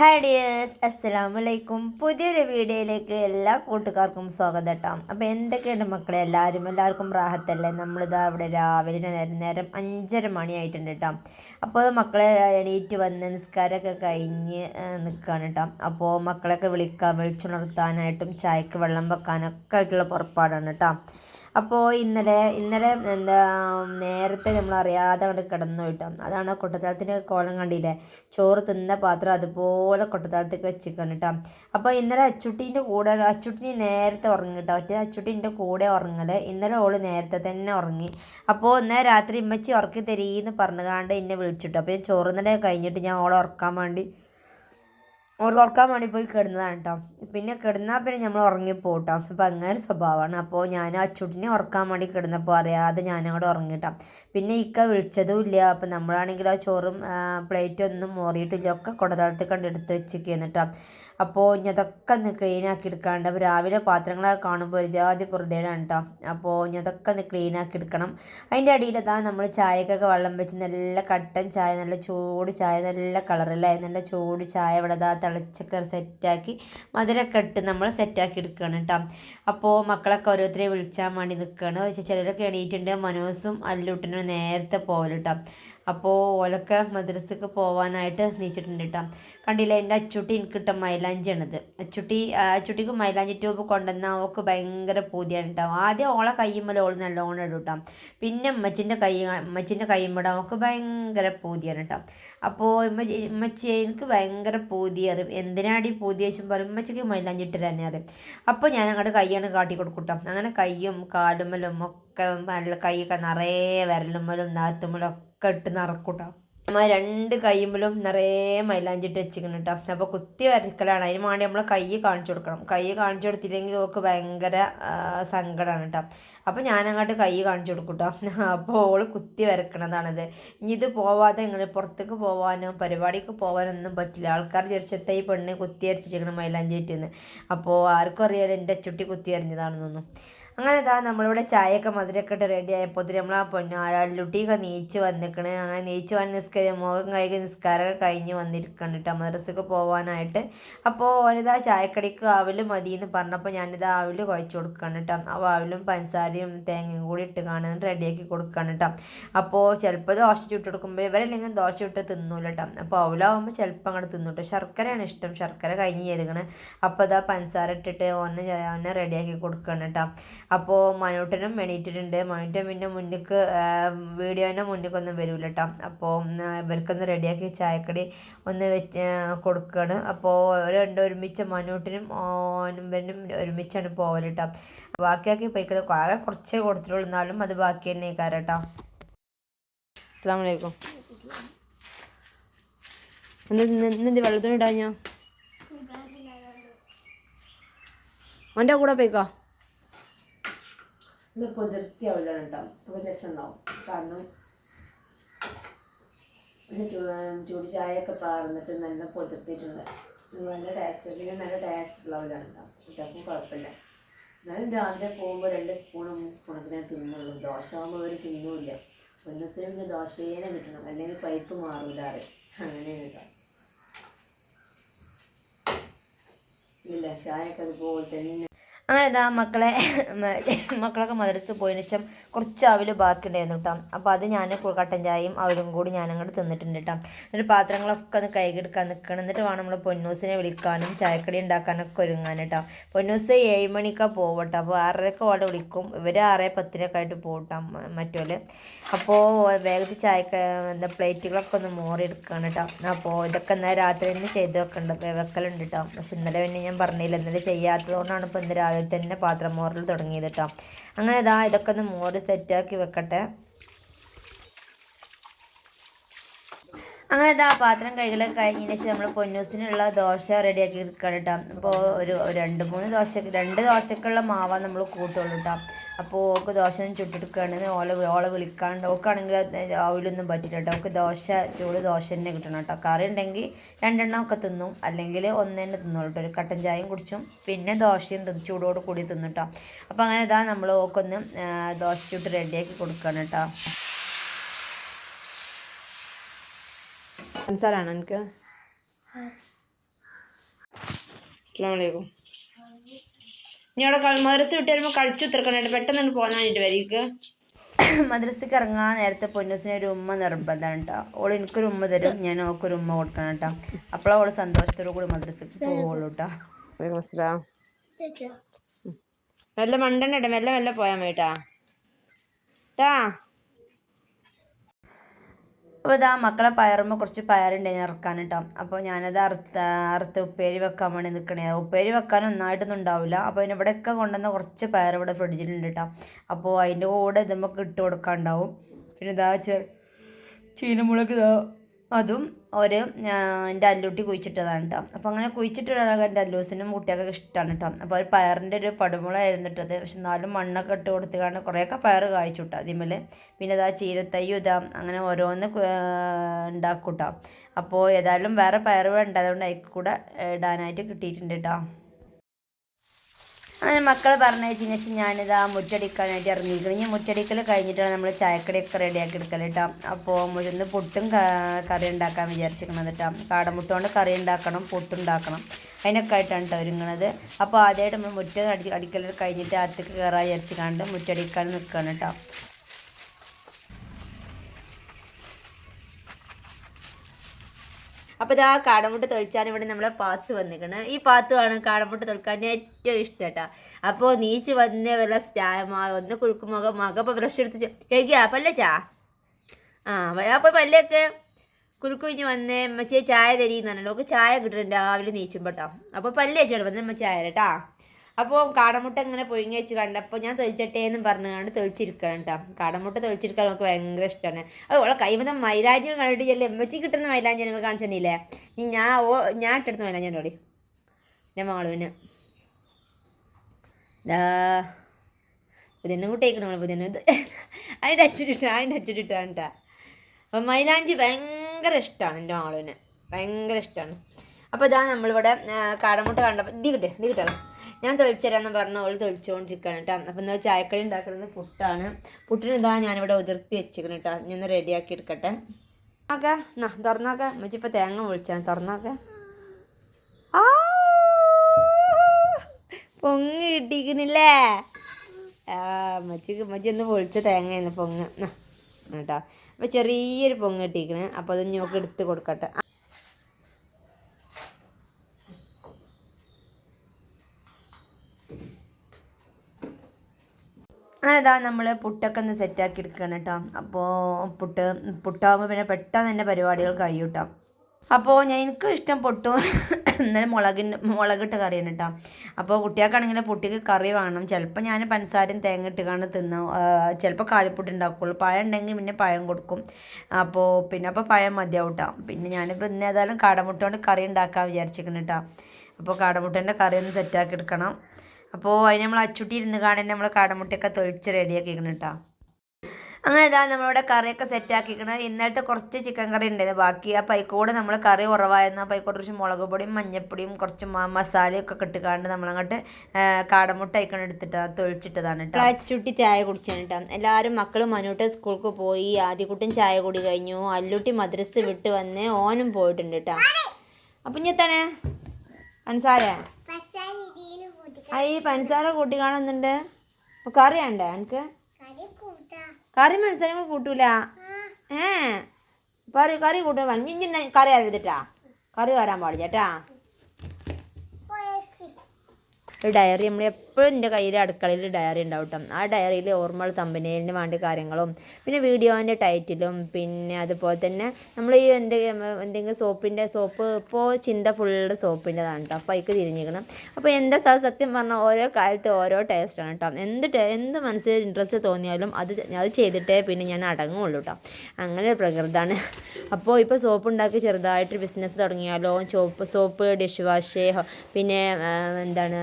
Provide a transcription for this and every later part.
Hi dears അസ്സലാമു അലൈക്കും പുതിയൊരു വീഡിയോയിലേക്ക് എല്ലാ കൂട്ടുകാർക്കും സ്വാഗതം കേട്ടോ. അപ്പോൾ എന്തൊക്കെയുണ്ട് മക്കളെ? എല്ലാവരും എല്ലാവർക്കും റാഹത്തല്ലേ? നമ്മളിതാ ഇവിടെ രാവിലെ നേരം നേരം അഞ്ചര മണിയായിട്ടുണ്ട് കേട്ടോ. അപ്പോൾ മക്കളെ എണീറ്റ് വന്ന് നിസ്കാരമൊക്കെ കഴിഞ്ഞ് നിൽക്കുകയാണ് കേട്ടോ. അപ്പോൾ മക്കളൊക്കെ വിളിക്കാൻ വിളിച്ചുണർത്താനായിട്ടും ചായക്ക് വെള്ളം വെക്കാനൊക്കെ ആയിട്ടുള്ള പുറപ്പാടാണ് കേട്ടോ. അപ്പോൾ ഇന്നലെ ഇന്നലെ എന്താ നേരത്തെ നമ്മൾ അറിയാതെ അങ്ങോട്ട് കിടന്നു കിട്ടും. അതാണ് കൊട്ടത്താളത്തിന്റെ കോലം കണ്ടില്ലേ? ചോറ് തിന്ന പാത്രം അതുപോലെ കൊട്ടത്താളത്തേക്ക് വെച്ചിരിക്കണം കേട്ടോ. അപ്പോൾ ഇന്നലെ അച്ചുട്ടീന്റെ കൂടെ അച്ചുട്ടിനി നേരത്തെ ഉറങ്ങി കേട്ടോ. മറ്റേ അച്ചുട്ടീന്റെ കൂടെ ഉറങ്ങൽ ഇന്നലെ ഓൾ നേരത്തെ തന്നെ ഉറങ്ങി. അപ്പോൾ ഇന്നലെ രാത്രി ഇമ്മച്ചി ഉറക്കി തരീന്ന് പറഞ്ഞുകാണ്ട് എന്നെ വിളിച്ചിട്ടു. അപ്പോൾ ഞാൻ ചോറുന്നലെ കഴിഞ്ഞിട്ട് ഞാൻ ഓളെ ഉറക്കാൻ വേണ്ടി ഓൾ ഉറക്കാൻ വേണ്ടി പോയി കിടന്നതാണ് കേട്ടോ പിന്നെ കിടന്നാൽ പിന്നെ നമ്മൾ ഉറങ്ങിപ്പോട്ടോ. അപ്പം അങ്ങനെ സ്വഭാവമാണ്. അപ്പോൾ ഞാൻ അച്ചൂട്ടിനെ ഉറക്കാൻ വേണ്ടി കിടന്നപ്പോൾ അറിയാതെ ഞാനങ്ങോട്ട് ഉറങ്ങിട്ടാം. പിന്നെ ഇക്ക വിളിച്ചതും ഇല്ല. അപ്പം നമ്മളാണെങ്കിൽ ആ ചോറും പ്ലേറ്റൊന്നും മോറിയിട്ടില്ല. ഒക്കെ കുടതാളത്ത് കണ്ടെടുത്ത് വെച്ചിരിക്കുന്നു കേട്ടോ അപ്പോൾ ഇനി അതൊക്കെ ഒന്ന് ക്ലീൻ ആക്കി എടുക്കാണ്ട്. അപ്പോൾ രാവിലെ പാത്രങ്ങളൊക്കെ കാണുമ്പോൾ ഒരു ജാതി പുറത്തേടാണ് കേട്ടോ അപ്പോൾ ഇനി അതൊക്കെ ഒന്ന് ക്ലീൻ ആക്കി എടുക്കണം. അതിന്റെ അടിയിൽ അതാ നമ്മൾ ചായക്കൊക്കെ വെള്ളം വെച്ച് നല്ല കട്ടൻ ചായ നല്ല ചൂട് ചായ നല്ല കളറല്ലേ നല്ല ചൂട് ചായ ഇവിടെ അതാ തിളച്ചൊക്കെ സെറ്റാക്കി മധുരമൊക്കെ ഇട്ട് നമ്മൾ സെറ്റാക്കി എടുക്കുകയാണ് കേട്ടോ. അപ്പോൾ മക്കളൊക്കെ ഓരോരുത്തരെ വിളിച്ചാൽ വേണ്ടി നിൽക്കുകയാണ്. ചിലരൊക്കെ എണീറ്റുണ്ട് മനോസും അല്ലൂട്ടിനും നേരത്തെ പോകൽ കേട്ടോ. അപ്പോൾ ഓലൊക്കെ മദ്രസക്ക് പോകാനായിട്ട് നീച്ചിട്ടുണ്ട് കേട്ടോ കണ്ടില്ല എന്റെ അച്ചുട്ടി എനിക്ക് കിട്ട മൈലാഞ്ചിയാണിത്. അച്ചുട്ടി അച്ചുട്ടിക്ക് മൈലാഞ്ചി ട്യൂബ് കൊണ്ടുവന്നാൽ അവൾക്ക് ഭയങ്കര പൂതിയാണ് കേട്ടോ ആദ്യം ഓളെ കയ്യുമ്പോൾ ഓൾ നല്ലോണം ഇടും കേട്ടോ പിന്നെ ഉമ്മച്ചിന്റെ കൈ ഉമ്മച്ചിന്റെ കയ്യുമ്പോൾ അവൾക്ക് ഭയങ്കര പൂതിയാണ് കേട്ടോ അപ്പോൾ ഉമ്മച്ചി ഉമ്മച്ചി എനിക്ക് ഭയങ്കര പൂതി അറിയും. എന്തിനാടി പൂതി വെച്ചും പറയും മൈലാഞ്ചി ഇട്ട് തന്നെ അറിയും. അപ്പോൾ ഞാൻ അങ്ങോട്ട് കൈയാണ് കാട്ടി കൊടുക്കൂട്ടോ അങ്ങനെ കയ്യും കാലുമലും ഒക്കെ നല്ല കൈയൊക്കെ നിറയെ വിരലുമ്മലും നാത്തുമ്മലും ഒക്കെ ഇട്ട് നിറക്കൂട്ടോ. നമ്മൾ രണ്ട് കൈമ്പിലും നിറയെ മൈലാഞ്ചിട്ട് വെച്ചിരിക്കണം കേട്ടോ അപ്പോൾ കുത്തി വരക്കലാണ്. അതിന് വേണ്ടി നമ്മൾ കൈ കാണിച്ചു കൊടുക്കണം. കൈ കാണിച്ചു കൊടുത്തില്ലെങ്കിൽ നമുക്ക് ഭയങ്കര സങ്കടമാണ് കേട്ടോ അപ്പോൾ ഞാനങ്ങോട്ട് കൈ കാണിച്ചു കൊടുക്കും കേട്ടോ അപ്പോൾ ഓൾ കുത്തി വരക്കണതാണിത്. ഇനി ഇത് പോവാതെ ഇങ്ങനെ പുറത്തേക്ക് പോകാനോ പരിപാടിക്ക് പോകാനൊന്നും പറ്റില്ല. ആൾക്കാർ ചെറിച്ചത്തെ ഈ പെണ്ണ് കുത്തി അരച്ചിരിക്കണം മൈലാഞ്ചിട്ടെന്ന് അപ്പോൾ ആർക്കും അറിയാതെ എന്റെ ചുട്ടി കുത്തി അരിഞ്ഞതാണെന്നൊന്നും അങ്ങനെ ഇതാ നമ്മളിവിടെ ചായയൊക്കെ മധുരമൊക്കെ ഇട്ട് റെഡി ആയപ്പോൾ നമ്മൾ ആ പൊന്നു അല്ലുട്ടിയൊക്കെ നീച്ച് വന്നിക്കണ്. അങ്ങനെ നീച്ച് വന്ന് നിസ്കാരം മുഖം കൈകി നിസ്കാരമൊക്കെ കഴിഞ്ഞ് വന്നിരിക്കണം കേട്ടോ മദ്രസക്ക് പോകാനായിട്ട് അപ്പോൾ ഓനിതാ ചായക്കടിക്ക് ആവിൽ മതി എന്ന് പറഞ്ഞപ്പോൾ ഞാനിതാ ആവിൽ കുഴച്ച് കൊടുക്കണം കേട്ടോ ആ ആവിലും പഞ്ചസാരയും തേങ്ങയും കൂടി ഇട്ട് കാണുന്നത് റെഡിയാക്കി കൊടുക്കണം കേട്ടോ അപ്പോൾ ചിലപ്പോൾ ദോശ ചുട്ട് കൊടുക്കുമ്പോൾ ഇവരല്ലെങ്കിൽ ദോശ ചുട്ട് തിന്നൂല കേട്ടോ അപ്പോൾ അവലാവുമ്പോൾ ചിലപ്പോൾ അങ്ങോട്ട് തിന്നു കേട്ടോ ശർക്കരയാണ് ഇഷ്ടം. ശർക്കര കഴിഞ്ഞ് ചെയ്തിക്കണേ. അപ്പോൾ ഇതാ പഞ്ചസാര ഇട്ടിട്ട് ഒന്ന് ഒന്ന് റെഡിയാക്കി കൊടുക്കണം കേട്ടോ അപ്പോൾ മനോട്ടനും എണീറ്റിട്ടുണ്ട്. മനോട്ടൻ പിന്നെ മുന്നിക്ക് വീഡിയോന്റെ മുന്നിക്കൊന്നും വരില്ല കേട്ടോ അപ്പോൾ ഇവർക്കൊന്ന് റെഡിയാക്കി ചായക്കടി ഒന്ന് വെച്ച് കൊടുക്കുകയാണ് അപ്പോൾ രണ്ട് ഒരുമിച്ച് മനോട്ടനും ഓനും ഒരുമിച്ചാണ് പോകൽ കേട്ടോ ബാക്കിയാക്കി പോയിക്കണം. ആകെ കുറച്ച് കൊടുത്തിട്ടുള്ളൂ. എന്നാലും അത് ബാക്കി തന്നെ കേട്ടോ അസ്സാം വലൈക്കും ഇന്നെന്ത് വെള്ളത്തിന് ഇടാഞ്ഞോ അവന്റെ കൂടെ പോയിക്കോ. ഇത് പുതിർത്തി അവലാണ് കേട്ടോ. അപ്പോൾ രസമുണ്ടാവും. കാരണം പിന്നെ ചൂട് ചായയൊക്കെ പാർന്നിട്ട് നല്ല പൊതിർത്തിട്ടുണ്ട്. നല്ല ടേസ്റ്റ് പിന്നെ നല്ല ടേസ്റ്റ് ഉള്ളവരാണ് ഉണ്ടാവും കുട്ടികൾക്കും കുഴപ്പമില്ല. എന്നാലും രാവിലെ പോകുമ്പോൾ രണ്ട് സ്പൂൺ മൂന്ന് സ്പൂണൊക്കെ ഞാൻ തിന്നുള്ളൂ. ദോശ ആകുമ്പോൾ അവർ തിന്നൂല്ല. ഒരു ദിവസം പിന്നെ ദോശയേനെ കിട്ടണം. അല്ലെങ്കിൽ പൈപ്പ് മാറൂലാറ് അങ്ങനെ കിട്ടാം. ഇല്ല ചായയൊക്കെ അതുപോലെ തന്നെ അങ്ങനെ മക്കളെ മക്കളൊക്കെ മദ്രസ് പോയതിനു ശേഷം കുറച്ച് അവൽ ബാക്കി ഉണ്ടായിരുന്നു കേട്ടോ. അപ്പോൾ അത് ഞാൻ കട്ടൻ ചായയും അവലും കൂടി ഞാൻ അങ്ങോട്ട് തിന്നിട്ടുണ്ട് കേട്ടോ. എന്നിട്ട് പാത്രങ്ങളൊക്കെ ഒന്ന് കൈകെടുക്കാൻ നിൽക്കണം. എന്നിട്ട് വേണം നമ്മൾ പൊന്നൂസിനെ വിളിക്കാനും ചായക്കടി ഉണ്ടാക്കാനൊക്കെ ഒരുങ്ങാൻ കേട്ടോ. പൊന്നൂസ് ഏഴ് മണിക്കാണ് പോവട്ടോ അപ്പോൾ ആറരക്ക് ഓടെ വിളിക്കും. ഇവർ ആറ് പത്തിനൊക്കെ ആയിട്ട് പോകട്ടോ മറ്റോൽ. അപ്പോൾ വേഗത്തിൽ ചായക്ക എന്താ പ്ലേറ്റുകളൊക്കെ ഒന്ന് മോറി എടുക്കുകയാണ് കേട്ടോ. അപ്പോൾ ഇതൊക്കെ എന്നാൽ രാത്രി തന്നെ ചെയ്ത് വെക്കണ്ട വെക്കലുണ്ട് കേട്ടോ. പക്ഷെ ഇന്നലെ പിന്നെ ഞാൻ പറഞ്ഞില്ല. ഇന്നലെ ചെയ്യാത്തതുകൊണ്ടാണ് ഇപ്പോൾ ഇന്ന് രാവിലെ തന്നെ പാത്രം മോറൽ തുടങ്ങിയത് കേട്ടോ. അങ്ങനെ ഇതാ ഇതൊക്കെ ഒന്ന് മോര് സെറ്റാക്കി വെക്കട്ടെ. അങ്ങനെ ഇതാ പാത്രം കഴുകലൊക്കെ കഴിഞ്ഞതിന് ശേഷം നമ്മൾ പൊന്നൂസിനുള്ള ദോശ റെഡിയാക്കി എടുക്കണം കേട്ടോ അപ്പോൾ ഒരു രണ്ട് മൂന്ന് ദോശ രണ്ട് ദോശക്കുള്ള മാവ നമ്മൾ കൂട്ടുള്ളൂ കേട്ടോ അപ്പോൾ ഓക്ക് ദോശ ചുട്ടെടുക്കുകയാണെങ്കിൽ ഓളെ ഓളെ വിളിക്കാണ്ട് ഓക്കാണെങ്കിൽ ഓയിലൊന്നും പറ്റില്ല കേട്ടോ ഓക്ക് ദോശ ചൂട് ദോശ തന്നെ കിട്ടണം കേട്ടോ കറി ഉണ്ടെങ്കിൽ രണ്ടെണ്ണം ഒക്കെ തിന്നും. അല്ലെങ്കിൽ ഒന്ന് തന്നെ തിന്നോളൂ കേട്ടോ ഒരു കട്ടൻ ചായയും കുടിച്ചും പിന്നെ ദോശയും തിന്നും ചൂടോട് കൂടി തിന്നും കേട്ടോ അപ്പോൾ അങ്ങനെ ഇതാ നമ്മൾ ഓക്കൊന്ന് ദോശ ചുട്ട് റെഡിയാക്കി കൊടുക്കണം കേട്ടോ പഞ്ചസാരാണോ എനിക്ക് അസ്സാം വലൈക്കും ഇനി അവിടെ മദ്രസ വിട്ട് വരുമ്പോൾ കളിച്ചു തീർക്കണായിട്ട് പെട്ടെന്ന് പോകാൻ വേണ്ടിയിട്ട് വരിക മദ്രസക്ക് ഇറങ്ങാൻ നേരത്തെ പൊന്നൂസിന് ഒരു ഉമ്മ നിർബന്ധമാണ് കേട്ടോ ഓൾ എനിക്കൊരു ഉമ്മ തരും ഞാൻ ഓക്കൊരു ഉമ്മ കൊടുക്കണം കേട്ടോ അപ്പോഴാണ് ഓൾ സന്തോഷത്തോടു കൂടി മദ്രസക്ക് പോവുള്ളൂ കേട്ടോ മെല്ലെ മണ്ടണ്ട മെല്ലെ മെല്ലെ പോയാൽ മതിട്ടാ ട്ടാ. അപ്പോൾ ഇതാ മക്കളെ പയറുമ്പോൾ കുറച്ച് പയറുണ്ടായിരുന്നു ഇറക്കാൻ കേട്ടോ അപ്പോൾ ഞാനത് അറുത്ത അറുത്ത് ഉപ്പേരി വെക്കാൻ വേണ്ടി നിൽക്കണേ ഉപ്പേരി വെക്കാൻ ഒന്നായിട്ടൊന്നും ഉണ്ടാവില്ല. അപ്പോൾ പിന്നെ ഇവിടെയൊക്കെ കൊണ്ടുവന്ന കുറച്ച് പയർ ഇവിടെ ഫ്രിഡ്ജിലുണ്ട് കേട്ടോ അപ്പോൾ അതിന്റെ കൂടെ നമുക്ക് ഇട്ട് കൊടുക്കാനുണ്ടാവും പിന്നെ ഇതാ ചീനമുളക് ഇതാ അതും ഒരു എന്റെ അല്ലൂട്ടി കുഴിച്ചിട്ടതാണ് കേട്ടോ അപ്പോൾ അങ്ങനെ കുഴിച്ചിട്ടാണ് എന്റെ അല്ലൂസിനും കുട്ടികൾക്ക് ഇഷ്ടമാണ് കേട്ടോ അപ്പോൾ ഒരു പയറിന്റെ ഒരു പടുമുളായിരുന്നു ഇട്ടത് പക്ഷെ എന്നാലും മണ്ണൊക്കെ ഇട്ട് കൊടുത്തുകൊണ്ട് കുറേയൊക്കെ പയർ കായ്ച്ചു കേട്ടോ അതിമേൽ പിന്നെ ഇതാ ചീരത്തയ്യും ഇതാ അങ്ങനെ ഓരോന്ന് ഉണ്ടാക്കും കേട്ടോ അപ്പോൾ ഏതായാലും വേറെ പയർ വേണ്ട അതുകൊണ്ട് അതിൽ കൂടെ ഇടാനായിട്ട് കിട്ടിയിട്ടുണ്ട് കേട്ടോ അങ്ങനെ മക്കൾ പറഞ്ഞതിന് ശേഷം ഞാനിതാ മുറ്റടിക്കാനായിട്ട് ഇറങ്ങിയിരിക്കണം ഇനി മുറ്റടിക്കൽ കഴിഞ്ഞിട്ടാണ് നമ്മൾ ചായക്കടിയൊക്കെ റെഡിയാക്കി എടുക്കൽ കേട്ടോ അപ്പോൾ മുഴുന്ന് പുട്ടും കറി ഉണ്ടാക്കാൻ വിചാരിച്ചിരിക്കണം കേട്ടോ കാടമുട്ട കൊണ്ട് കറി ഉണ്ടാക്കണം പുട്ടുണ്ടാക്കണം അതിനൊക്കെ ആയിട്ടാണ് കേട്ടോ ഒരുങ്ങണത്. അപ്പോൾ ആദ്യമായിട്ട് നമ്മൾ മുറ്റ അടി അടിക്കൽ കഴിഞ്ഞിട്ട് അകത്തേക്ക് കയറാൻ വിചാരിച്ച് കണ്ട് മുറ്റടിക്കാൻ നിൽക്കുകയാണ് കേട്ടോ അപ്പോൾ ഇതാ കാടമുട്ട തൊഴിച്ചാണ് ഇവിടെ നമ്മളെ പാത്ത് വന്നിരിക്കുന്നത് ഈ പാത്തുമാണ് കാടമുട്ട തൊഴിക്കാൻ ഏറ്റവും ഇഷ്ടം കേട്ടോ. അപ്പോൾ നീച്ച് വന്ന് വല്ല ചായ ഒന്ന് കുഴുക്കും മുഖം ഇപ്പോൾ ബ്രഷ് എടുത്ത് കഴിക്കുക പല്ല ചാ ആ അപ്പോൾ പല്ലൊക്കെ കുറുക്കു കഴിഞ്ഞ് വന്ന് മച്ചേ ചായ തരീന്നാണല്ലോ ഒക്കെ ചായ കിട്ടുന്നുണ്ട് രാവിലെ നീച്ചുമ്പോട്ടോ അപ്പോൾ പല്ല് വെച്ചാണ് വന്ന് ചായ കേട്ടാ. അപ്പോൾ കാടമുട്ട ഇങ്ങനെ പുഴുങ്ങി വെച്ച് കണ്ടപ്പോൾ ഞാൻ തൊഴിച്ചട്ടേ എന്ന് പറഞ്ഞുകൊണ്ട് തൊഴിച്ചിരിക്കണം കേട്ടോ. കാടമുട്ട തൊഴിച്ചിരിക്കാൻ നമുക്ക് ഭയങ്കര ഇഷ്ടമാണ് അത് ഓളെ കൈമത മൈലാഞ്ചി കണ്ടിട്ട് ചെല്ലി എമ്മച്ചി കിട്ടുന്ന മൈലാഞ്ചി നിങ്ങൾ ഈ ഞാൻ ഓ ഞാൻ ഇട്ടെടുത്ത മൈലാഞ്ചി എന്റെ മകളുവിന്. പുതിയ കൂട്ടേക്കണം നമ്മൾ പുതിയ അതിന്റെ അച്ചിട്ടിട്ട് അതിന്റെ അച്ചുട്ടിട്ടാണ് കേട്ടോ. അപ്പം മൈലാഞ്ചി ഭയങ്കര ഇഷ്ടമാണ് എന്റെ മകളുവിന്. ഭയങ്കര ഇഷ്ടമാണ് അപ്പോൾ ഇതാ നമ്മളിവിടെ കാടമുട്ട കണ്ടപ്പോൾ ഇത് കിട്ടേ ഇത് കിട്ടണം ഞാൻ തൊളിച്ചുതരാമെന്ന് പറഞ്ഞു ഓൾ തൊളിച്ചുകൊണ്ടിരിക്കുകയാണ് കേട്ടോ അപ്പം എന്താ ചായക്കടി ഉണ്ടാക്കുന്നത് പുട്ടാണ്. പുട്ടിന് ഇതാ ഞാനിവിടെ ഉതിർത്തി വെച്ചിരിക്കണം കേട്ടോ ഞാൻ റെഡിയാക്കി എടുക്കട്ടെ. ആക്കാ എന്നാ തുറന്നോക്കെ മച്ചിപ്പോൾ തേങ്ങ പൊളിച്ചാണ്. തുറന്നോക്കെ ആ! പൊങ്ങ് കിട്ടിക്കണില്ലേ? ആ മച്ചിക്ക് മച്ചി ഒന്ന് പൊളിച്ച തേങ്ങയാണ് പൊങ്ങ്. കേട്ടോ അപ്പോൾ ചെറിയൊരു പൊങ്ങ് കിട്ടിക്കണ്. അപ്പോൾ അത് ഞോക്ക് എടുത്ത് കൊടുക്കട്ടെ. അങ്ങനെ ഇതാ നമ്മൾ പുട്ടൊക്കെ ഒന്ന് സെറ്റാക്കി എടുക്കണം കേട്ടോ അപ്പോൾ പുട്ട് പുട്ടാകുമ്പോൾ പിന്നെ പെട്ടെന്ന് തന്നെ പരിപാടികൾ കഴിയും കേട്ടോ അപ്പോൾ ഞാൻ എനിക്ക് ഇഷ്ടം പൊട്ടും എന്നാലും മുളകിന്റെ മുളകിട്ട കറിയാണ് കേട്ടോ അപ്പോൾ കുട്ടികൾക്കാണെങ്കിൽ പുട്ടിക്ക് കറി വേണം. ചിലപ്പോൾ ഞാൻ പഞ്ചസാരയും തേങ്ങ ഇട്ടുകാണ് തിന്നു. ചിലപ്പോൾ കാലിപ്പുട്ട് ഉണ്ടാക്കുള്ളൂ പഴം ഉണ്ടെങ്കിൽ പിന്നെ പഴം കൊടുക്കും. അപ്പോൾ പിന്നെ അപ്പോൾ പഴം മതിയാവും കേട്ടോ പിന്നെ ഞാനിപ്പോൾ ഇന്ന് ഏതായാലും കാടമുട്ട കൊണ്ട് കറി ഉണ്ടാക്കാൻ വിചാരിച്ചിരിക്കുന്നു കേട്ടോ അപ്പോൾ കാടമുട്ടേന്റെ കറി ഒന്ന് സെറ്റാക്കി എടുക്കണം. അപ്പോൾ അതിന് നമ്മൾ അച്ചുട്ടി ഇരുന്ന് കാണാൻ നമ്മൾ കാടമുട്ടയൊക്കെ തൊളിച്ച് റെഡിയാക്കിക്കണം കേട്ടോ അങ്ങനെ ഇതാ നമ്മളിവിടെ കറിയൊക്കെ സെറ്റ് സെറ്റാക്കിക്കണം ഇന്നലത്തെ കുറച്ച് ചിക്കൻ കറി ഉണ്ടായിരുന്നു ബാക്കി ആ പൈക്കൂടെ നമ്മൾ കറി കുറവായിരുന്നു. ആ പൈക്കൂടെ കുറച്ച് മുളക് പൊടിയും മഞ്ഞപ്പൊടിയും കുറച്ച് മസാലയും ഒക്കെ കിട്ടിക്കാണ്ട് നമ്മളങ്ങോട്ട് കാടമുട്ട അയക്കണം എടുത്തിട്ട് തൊഴിച്ചിട്ടതാണ് കേട്ടോ അച്ചുട്ടി ചായ കുടിച്ചാണ് കേട്ടോ എല്ലാവരും മക്കളും മനുട്ട് സ്കൂൾക്ക് പോയി. ആദ്യക്കുട്ടും ചായ കുടി കഴിഞ്ഞു. അല്ലുട്ടി മദ്രസ് വിട്ട് വന്ന് ഓനും പോയിട്ടുണ്ട് കേട്ടോ അപ്പം ഞാൻ തന്നെ ആ ഈ പഞ്ചസാര കൂട്ടി കാണുന്നുണ്ട്. കറി വേണ്ടേ എനിക്ക് കറി പഞ്ചസാര കൂട്ടൂല? ഏ. കറി കറി കൂട്ടു വഞ്ഞി കറി അറിയത്തിട്ടാ കറി വരാൻ പാടില്ല കേട്ടാ. ഒരു ഡയറി നമ്മൾ എപ്പോഴും എന്റെ കയ്യിൽ അടുക്കളയിൽ ഡയറി ഉണ്ടാവും കേട്ടോ ആ ഡയറിയിൽ ഓർമ്മകൾ തമ്പനേലിന് വേണ്ട കാര്യങ്ങളും പിന്നെ വീഡിയോന്റെ ടൈറ്റിലും പിന്നെ അതുപോലെ തന്നെ നമ്മൾ ഈ എന്തെങ്കിലും എന്തെങ്കിലും സോപ്പിന്റെ സോപ്പ് ഇപ്പോൾ ചിന്ത ഫുള്ള് സോപ്പിന്റെതാണ് കേട്ടോ അപ്പോൾ അതിക്ക് തിരിഞ്ഞിരിക്കണം. അപ്പോൾ എന്താ സത്യം പറഞ്ഞാൽ ഓരോ കാലത്ത് ഓരോ ടേസ്റ്റാണ് കേട്ടോ എന്ത് എന്ത് മനസ്സിൽ ഇൻട്രസ്റ്റ് തോന്നിയാലും അത് അത് ചെയ്തിട്ടേ പിന്നെ ഞാൻ അടങ്ങുള്ളൂ കേട്ടോ അങ്ങനെ ഒരു പ്രകൃതമാണ് അപ്പോൾ ഇപ്പോൾ സോപ്പ് ഉണ്ടാക്കി ചെറുതായിട്ട് ബിസിനസ് തുടങ്ങിയാലോ സോപ്പ് സോപ്പ് ഡിഷ് വാഷ് പിന്നെ എന്താണ്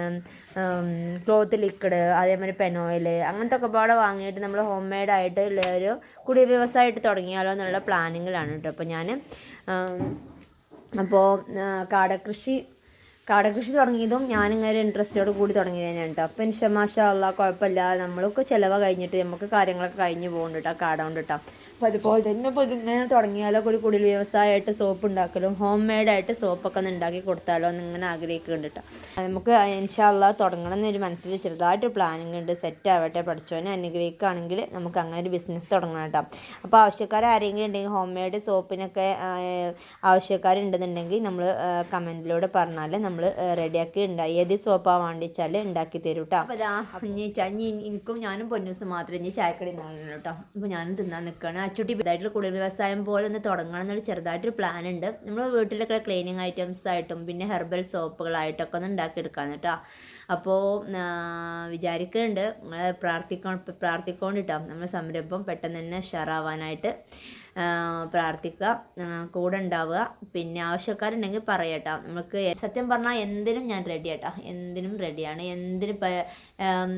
ക്ലോത്ത് ലിക്വിഡ് അതേമാതിരി പെനോയിൽ അങ്ങനത്തെ ഒക്കെ പാടെ വാങ്ങിയിട്ട് നമ്മൾ ഹോം മെയ്ഡായിട്ട് ഒരു കുടിയ വ്യവസായമായിട്ട് തുടങ്ങിയാലോ എന്നുള്ള പ്ലാനിങ്ങിലാണ് കേട്ടോ അപ്പോൾ ഞാൻ അപ്പോൾ കാടകൃഷി കാടകൃഷി തുടങ്ങിയതും ഞാനിങ്ങനെ ഒരു ഇൻട്രസ്റ്റോട് കൂടി തുടങ്ങിയത് തന്നെയാണ് കേട്ടോ അപ്പം ഇൻഷമാഷ അല്ല കുഴപ്പമില്ല നമ്മളൊക്കെ ചിലവ് കഴിഞ്ഞിട്ട് നമുക്ക് കാര്യങ്ങളൊക്കെ കഴിഞ്ഞ് പോകുന്നുണ്ട് കേട്ടോ കാട കേട്ടോ അപ്പോൾ അതുപോലെ തന്നെ ഇപ്പോൾ ഇതിങ്ങനെ തുടങ്ങിയാലോ ഒരു കുടിൽ വ്യവസായമായിട്ട് സോപ്പ് ഉണ്ടാക്കലും ഹോം മെയ്ഡായിട്ട് സോപ്പൊക്കെ ഒന്ന് ഉണ്ടാക്കി കൊടുത്താലോ എന്ന് ഇങ്ങനെ ആഗ്രഹിക്കുന്നുണ്ട് കേട്ടോ നമുക്ക് ഇൻഷാല്ല തുടങ്ങണം എന്നൊരു മനസ്സിൽ ചെറുതായിട്ട് പ്ലാനിങ് ഉണ്ട്. സെറ്റ് ആവട്ടെ പഠിച്ചോനെ അനുഗ്രഹിക്കുകയാണെങ്കിൽ നമുക്ക് അങ്ങനെ ഒരു ബിസിനസ് തുടങ്ങണം കേട്ടോ അപ്പോൾ ആവശ്യക്കാർ ആരെങ്കിലും ഉണ്ടെങ്കിൽ ഹോം മെയ്ഡ് സോപ്പിനൊക്കെ ആവശ്യക്കാരുണ്ടെന്നുണ്ടെങ്കിൽ നമ്മൾ കമന്റിലൂടെ പറഞ്ഞാൽ നമ്മൾ റെഡിയാക്കി ഉണ്ടായി ഏത് സോപ്പാണ് വേണ്ടിച്ചാൽ ഉണ്ടാക്കി തരും കേട്ടോ അപ്പോൾ അതാ എനിക്കും ഞാനും പൊന്നൂസും മാത്രം ഇനി ചായക്കടി ഉണ്ടാകുള്ളൂ കേട്ടോ അപ്പോൾ ഞാനും തിന്നാൻ നിൽക്കുകയാണ് അച്ചുട്ടി ഇതായിട്ടുള്ള കുടിൽ വ്യവസായം പോലെ ഒന്ന് തുടങ്ങണം എന്നൊരു ചെറുതായിട്ടൊരു പ്ലാൻ ഉണ്ട്. നമ്മൾ വീട്ടിലൊക്കെ ക്ലീനിങ് ഐറ്റംസ് ആയിട്ടും പിന്നെ ഹെർബൽ സോപ്പുകളായിട്ടൊക്കെ ഒന്ന് ഉണ്ടാക്കിയെടുക്കാന്ന് കേട്ടോ. അപ്പോൾ വിചാരിക്കുന്നുണ്ട് പ്രാർത്ഥിക്കോ പ്രാർത്ഥിക്കോണ്ടിട്ടോ. നമ്മുടെ സംരംഭം പെട്ടെന്ന് തന്നെ ഉഷാറാവാനായിട്ട്. പ്രാർത്ഥിക്കുക കൂടെ ഉണ്ടാവുക. പിന്നെ ആവശ്യക്കാരുണ്ടെങ്കിൽ പറയട്ടോ. നമുക്ക് സത്യം പറഞ്ഞാൽ എന്തിനും ഞാൻ റെഡി ആട്ടോ. എന്തിനും റെഡിയാണ് എന്തിനും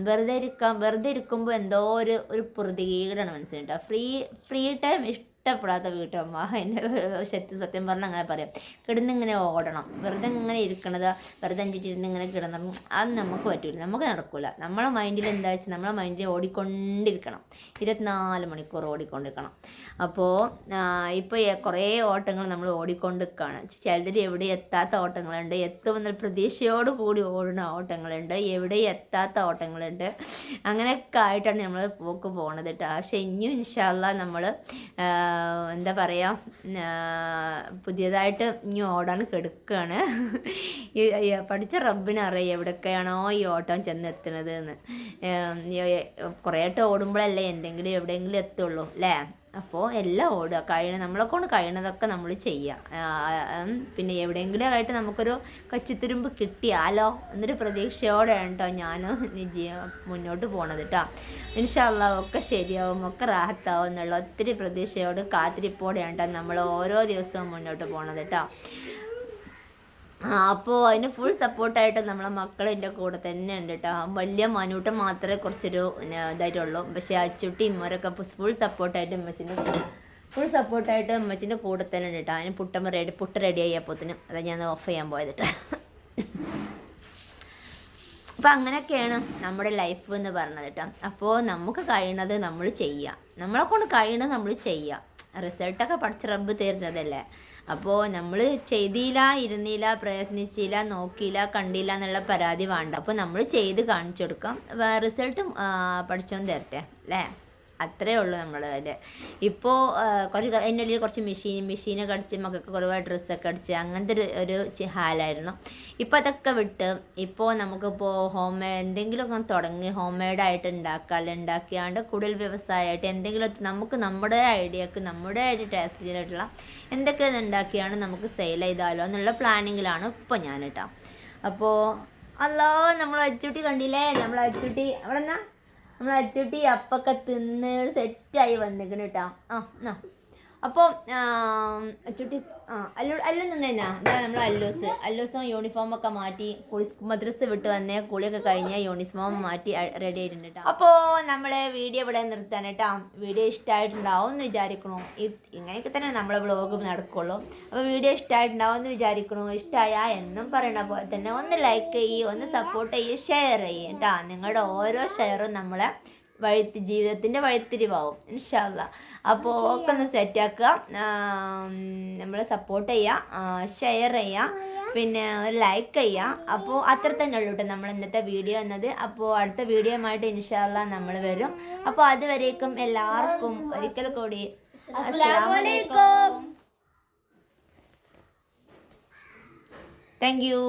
വെറുതെ ഇരിക്കാം വെറുതെ ഇരിക്കുമ്പോൾ എന്തോ ഒരു ഒരു പ്രതികീടാണ് മനസ്സിലായിട്ടോ ഫ്രീ ഫ്രീ ടൈം ഇഷ്ടപ്പെടാത്ത വീട്ടമ്മ എന്റെ ശക്തി സത്യം പറഞ്ഞാൽ അങ്ങനെ പറയാം. കിടന്നിങ്ങനെ ഓടണം. വെറുതെ ഇങ്ങനെ ഇരിക്കണത്. വെറുതെ അഞ്ചിട്ടിരുന്ന് ഇങ്ങനെ കിടന്നു അത് നമുക്ക് പറ്റില്ല നമുക്ക് നടക്കില്ല നമ്മളെ മൈൻഡിൽ എന്താ വെച്ചാൽ നമ്മളെ മൈൻഡിൽ ഓടിക്കൊണ്ടിരിക്കണം. ഇരുപത്തിനാല് മണിക്കൂർ ഓടിക്കൊണ്ടിരിക്കണം. അപ്പോൾ ഇപ്പോൾ കുറേ ഓട്ടങ്ങൾ നമ്മൾ ഓടിക്കൊണ്ടിരിക്കുകയാണ് ചിലർ എവിടെ എത്താത്ത ഓട്ടങ്ങളുണ്ട്. എത്തുമെന്ന പ്രതീക്ഷയോട് കൂടി ഓടുന്ന ഓട്ടങ്ങളുണ്ട്. എവിടെ എത്താത്ത ഓട്ടങ്ങളുണ്ട്. അങ്ങനെയൊക്കെ ആയിട്ടാണ് നമ്മൾ പോക്ക് പോണത് കേട്ടോ പക്ഷേ ഇനിയും ഇൻഷാല്ല നമ്മൾ എന്താ പറയുക പുതിയതായിട്ട് ഇനി ഓടാൻ കെടുക്കുകയാണ് പഠിച്ച റബ്ബിനറിയാം എവിടെയൊക്കെയാണോ ഈ ഓട്ടം ചെന്നെത്തണത് എന്ന്. കുറേ ആയിട്ട് ഓടുമ്പോഴല്ലേ എന്തെങ്കിലും എവിടെയെങ്കിലും എത്തുള്ളൂ അല്ലേ? അപ്പോൾ എല്ലാം ഓടുക. കഴിയണ നമ്മളെ കൊണ്ട് കഴിയണതൊക്കെ നമ്മൾ ചെയ്യുക പിന്നെ എവിടെയെങ്കിലും ആയിട്ട് നമുക്കൊരു കച്ചിത്തുരുമ്പ് കിട്ടിയാലോ? എന്നൊരു പ്രതീക്ഷയോടെയാണ് കേട്ടോ ഞാനും ജീവ മുന്നോട്ട് പോണത് കേട്ടോ ഇൻഷാല്ല ഒക്കെ ശരിയാവും ഒക്കെ റാഹത്താവും എന്നുള്ള ഒത്തിരി പ്രതീക്ഷയോട് കാത്തിരിപ്പോടെയാണ് കേട്ടോ നമ്മൾ ഓരോ ദിവസവും മുന്നോട്ട് പോണത് കേട്ടോ അപ്പോൾ അതിന് ഫുൾ സപ്പോർട്ടായിട്ട് നമ്മളെ മക്കൾ എന്റെ കൂടെ തന്നെ ഉണ്ട് കേട്ടോ വലിയ മനൂട്ടം മാത്രമേ കുറച്ചൊരു ഇതായിട്ടുള്ളൂ. പക്ഷേ അച്ചുട്ടി ഇമ്മരൊക്കെ ഫുൾ സപ്പോർട്ടായിട്ട് അമ്മച്ചിന്റെ ഫുൾ സപ്പോർട്ടായിട്ട് അമ്മച്ചിന്റെ കൂടെ തന്നെ ഉണ്ട് കേട്ടോ അതിന് പുട്ടമ്മ റെഡി പുട്ട് റെഡി ആയപ്പോഴത്തേനും അതാ ഞാൻ ഓഫ് ചെയ്യാൻ പോയത് അപ്പം അങ്ങനെയൊക്കെയാണ് നമ്മുടെ ലൈഫ് എന്ന് പറഞ്ഞത് കേട്ടോ അപ്പോൾ നമുക്ക് കഴിയണത് നമ്മൾ ചെയ്യുക നമ്മളെ കൊണ്ട് കഴിയണത് നമ്മൾ ചെയ്യുക റിസൾട്ടൊക്കെ പഠിച്ച റബ്ബ് തരുന്നതല്ലേ? അപ്പോൾ നമ്മൾ ചെയ്തില്ല ഇരുന്നില്ല പ്രയത്നിച്ചില്ല നോക്കിയില്ല കണ്ടില്ല എന്നുള്ള പരാതി വേണ്ട. അപ്പോൾ നമ്മൾ ചെയ്ത് കാണിച്ചു കൊടുക്കാം റിസൾട്ടും പഠിച്ചോന്ന് തരട്ടെ അല്ലേ? അത്രേ ഉള്ളൂ നമ്മൾ അതിന്റെ. ഇപ്പോൾ കുറച്ച് അതിന്റെ ഇടയിൽ കുറച്ച് മെഷീൻ മെഷീനൊക്കെ അടിച്ച് മക്കൾക്ക് കുറേ ഡ്രസ്സൊക്കെ അടിച്ച് അങ്ങനത്തെ ഒരു ഒരു ഹാലായിരുന്നു. ഇപ്പോൾ അതൊക്കെ വിട്ട് ഇപ്പോൾ നമുക്കിപ്പോൾ ഹോം മെയ്ഡ് എന്തെങ്കിലുമൊക്കെ തുടങ്ങി ഹോം മെയ്ഡായിട്ട് ഉണ്ടാക്കുക അല്ലെങ്കിൽ ഉണ്ടാക്കിയാണ്ട് കൂടുതൽ വ്യവസായമായിട്ട് എന്തെങ്കിലും നമുക്ക് നമ്മുടെ ഐഡിയക്ക് നമ്മുടെ ആയിട്ട് ടേസ്റ്റിലായിട്ടുള്ള എന്തൊക്കെ ഉണ്ടാക്കിയാണ് നമുക്ക് സെയിൽ ചെയ്താലോ എന്നുള്ള പ്ലാനിങ്ങിലാണ് ഇപ്പോൾ ഞാൻ കേട്ടോ അപ്പോൾ അല്ലോ നമ്മൾ അച്ചുട്ടി കണ്ടില്ലേ? നമ്മൾ അച്ചുട്ടി അവിടെ എന്നാ നമ്മൾ അച്ചുട്ടി അപ്പൊക്കെ തിന്ന് സെറ്റായി വന്നിരിക്കണം കേട്ടോ ആ അപ്പോൾ ചുട്ടി അല്ലു അല്ലു നിന്നേനാ. നമ്മൾ അല്ലൂസ്. അല്ലൂസും യൂണിഫോം ഒക്കെ മാറ്റി കുളി മദ്രസ് വിട്ട് വന്നേ കുളിയൊക്കെ കഴിഞ്ഞ് യൂണിഫോം മാറ്റി റെഡി ആയിട്ടുണ്ട് കേട്ടോ അപ്പോൾ നമ്മൾ വീഡിയോ ഇവിടെ നിർത്താൻ കേട്ടോ വീഡിയോ ഇഷ്ടമായിട്ടുണ്ടാവും എന്ന് വിചാരിക്കണു. ഇങ്ങനെയൊക്കെ തന്നെ നമ്മളെ വ്ളോഗ് നടക്കുള്ളൂ. അപ്പോൾ വീഡിയോ ഇഷ്ടമായിട്ടുണ്ടാവും എന്ന് വിചാരിക്കണു. ഇഷ്ടമായ എന്നും പറയണ പോലെ തന്നെ ഒന്ന് ലൈക്ക് ചെയ്യുക ഒന്ന് സപ്പോർട്ട് ചെയ്യുക ഷെയർ ചെയ്യുക കേട്ടോ നിങ്ങളുടെ ഓരോ ഷെയറും നമ്മളെ വഴുത്തി ജീവിതത്തിന്റെ വഴിത്തിരിവാവും ഇൻഷാല്ല അപ്പോൾ ഒക്കെ ഒന്ന് സെറ്റാക്കുക. നമ്മൾ സപ്പോർട്ട് ചെയ്യുക ഷെയർ ചെയ്യുക പിന്നെ ഒരു ലൈക്ക് ചെയ്യുക അപ്പോൾ അത്ര തന്നെ ഉള്ളൂ കേട്ടോ നമ്മൾ ഇന്നത്തെ വീഡിയോ എന്നത്. അപ്പോൾ അടുത്ത വീഡിയോ ആയിട്ട് ഇൻഷാല്ല നമ്മൾ വരും. അപ്പോൾ അതുവരേക്കും എല്ലാവർക്കും ഒരിക്കൽ കൂടി താങ്ക് യു